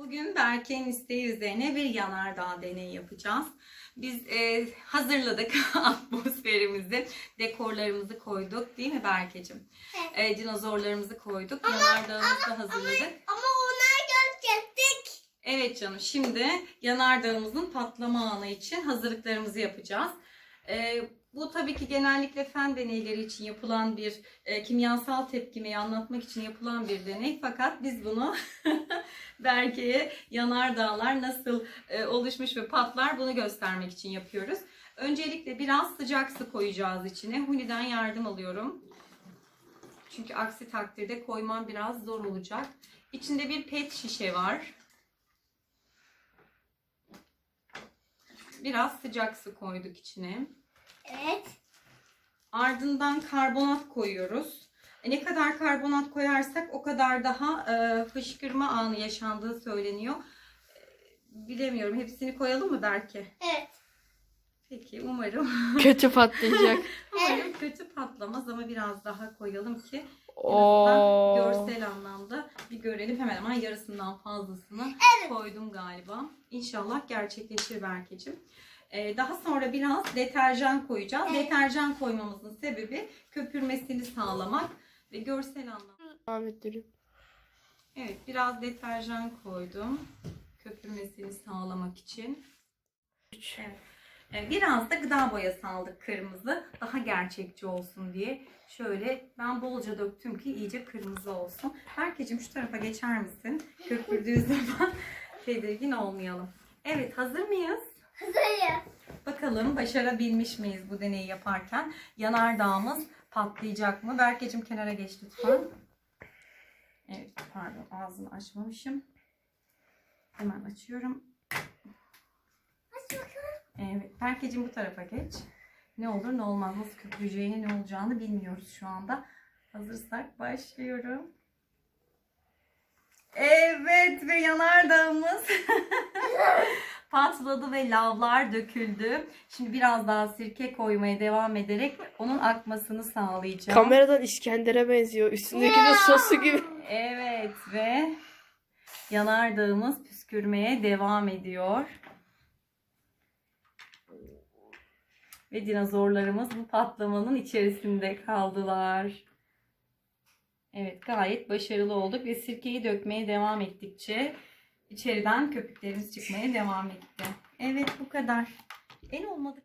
Bugün Berke'nin isteği üzerine bir yanardağ deneyi yapacağız. Biz e, hazırladık atmosferimizi, dekorlarımızı koyduk değil mi Berke'cim? E, dinozorlarımızı koyduk, yanardağımızı hazırladık. Ama onlar görecektik. Evet canım şimdi yanardağımızın patlama anı için hazırlıklarımızı yapacağız. E, bu tabii ki genellikle fen deneyleri için yapılan bir e, kimyasal tepkimeyi anlatmak için yapılan bir deney. Fakat biz bunu Berke'ye yanardağlar nasıl e, oluşmuş ve patlar bunu göstermek için yapıyoruz. Öncelikle biraz sıcak su koyacağız içine. Huni'den yardım alıyorum. Çünkü aksi takdirde koymam biraz zor olacak. İçinde bir pet şişe var. Biraz sıcak su koyduk içine. Evet. Ardından karbonat koyuyoruz. E, ne kadar karbonat koyarsak o kadar daha e, fışkırma anı yaşandığı söyleniyor. E, bilemiyorum. Hepsini koyalım mı Berke? Evet. Peki umarım. Kötü patlayacak. umarım kötü patlamaz ama biraz daha koyalım ki Oo. görsel anlamda bir görelim. Hemen hemen yarısından fazlasını koydum galiba. İnşallah gerçekleşir Berkeciğim. Ee, daha sonra biraz deterjan koyacağız. Evet. Deterjan koymamızın sebebi köpürmesini sağlamak ve görsel anlamda. Devam ettiriyorum. Evet biraz deterjan koydum. Köpürmesini sağlamak için. Evet. Ee, Biraz da gıda boyası aldık kırmızı. Daha gerçekçi olsun diye. Şöyle ben bolca döktüm ki iyice kırmızı olsun. Berkeciğim şu tarafa geçer misin? Köpürdüğü zaman tedirgin olmayalım. Evet hazır mıyız? Hazırım. Bakalım başarabilmiş miyiz bu deneyi yaparken? Yanardağımız patlayacak mı? Berkeciğim kenara geç lütfen. Evet pardon ağzını açmamışım. Hemen açıyorum. Aç bakalım. Evet Berkeciğim bu tarafa geç. Ne olur ne olmaz nasıl köpüreceğini ne olacağını bilmiyoruz şu anda. Hazırsak başlıyorum. Evet ve yanardağımız patladı ve lavlar döküldü. Şimdi biraz daha sirke koymaya devam ederek onun akmasını sağlayacağım. Kameradan İskender'e benziyor. Üstündeki de sosu gibi. Evet ve yanardağımız püskürmeye devam ediyor. Ve dinozorlarımız bu patlamanın içerisinde kaldılar. Evet gayet başarılı olduk ve sirkeyi dökmeye devam ettikçe içeriden köpüklerimiz çıkmaya devam etti. Evet bu kadar. En olmadı.